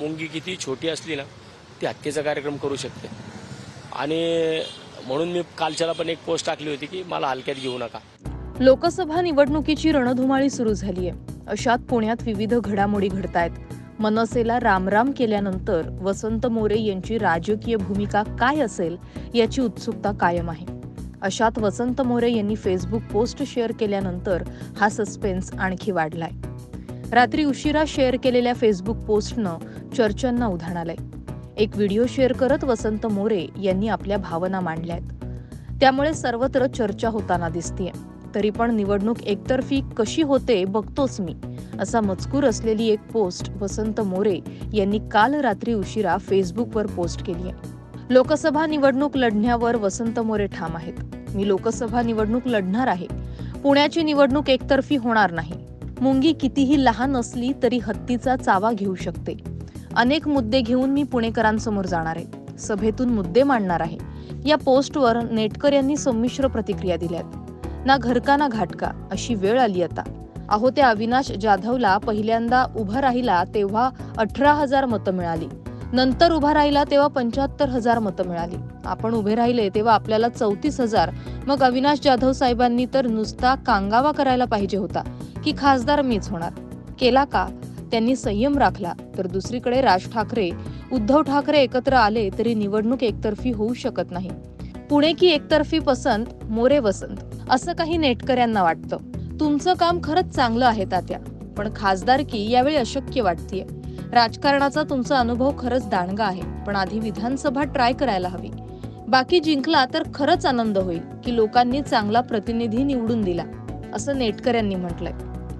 मुंगी किती छोटी असली ना ती हत्येचा कार्यक्रम करू शकते. आणि म्हणून मी कालच्याला पण एक पोस्ट टाकली होती की मला हलक्यात घेऊ नका. लोकसभा निवडणुकीची रणधुमाळी सुरू झाली आहे अशात पुण्यात विविध घडामोडी घडतायत. मनसेला रामराम केल्यानंतर वसंत मोरे यांची राजकीय भूमिका काय असेल याची उत्सुकता कायम आहे. अशात वसंत मोरे यांनी फेसबुक पोस्ट शेअर केल्यानंतर हा सस्पेन्स आणखी वाढलाय. रात्री उशिरा शेअर केलेल्या फेसबुक पोस्टनं चर्चांना उधाण आलंय एक व्हिडिओ शेअर करत वसंत मोरे यांनी आपल्या भावना मांडल्यात. त्यामुळे सर्वत्र चर्चा होताना दिसतीये. तरी पण निवडणूक एकतर्फी कशी होते बघतोच मी असा मजकूर असलेली एक पोस्ट वसंत मोरे यांनी काल रात्री उशिरा फेसबुकवर पोस्ट केली आहे लोकसभा निवडणूक लढण्यावर वसंत मोरे ठाम आहेत. मी लोकसभा निवडणूक लढणार आहे. पुण्याची निवडणूक एकतर्फी होणार नाही. मुंगी कितीही लहान असली तरी हत्तीचा चावा घेऊ शकते. अनेक मुद्दे घेऊन मी पुणेकरांसमोर जाणार आहे. सभेतून मुद्दे मांडणार आहे. या पोस्टवर नेटकर यांनी संमिश्र प्रतिक्रिया दिल्यात. ना घरका ना घाटका अशी वेळ आली आता. अहो त्या अविनाश जाधवला पहिल्यांदा उभा राहिला तेव्हा अठरा हजार मतं मिळाली. नंतर उभा राहिला तेव्हा पंच्याहत्तर हजार मतं मिळाली. आपण उभे राहिले तेव्हा आपल्याला चौतीस हजार. मग अविनाश जाधव साहेबांनी तर नुसता कांगावा करायला पाहिजे होता. की खासदार मीच होणार. केला का? त्यांनी संयम राखला. तर दुसरीकडे राज ठाकरे उद्धव ठाकरे एकत्र आले तरी निवडणूक एकतर्फी होऊ शकत नाही. पुणे की एकतर्फी पसंत मोरे वसंत असं काही नेटकऱ्यांना वाटतं. तुमचं काम खरंच चांगलं आहे तात्या पण खासदारकी यावेळी अशक्य वाटतीये. राजकारणाचा तुमचा अनुभव खरंच दांडगा आहे पण आधी विधानसभा ट्राय करायला हवी. बाकी जिंकला तर खरंच आनंद होईल की लोकांनी चांगला प्रतिनिधी निवडून दिला असं नेटकऱ्यांनी म्हटलंय.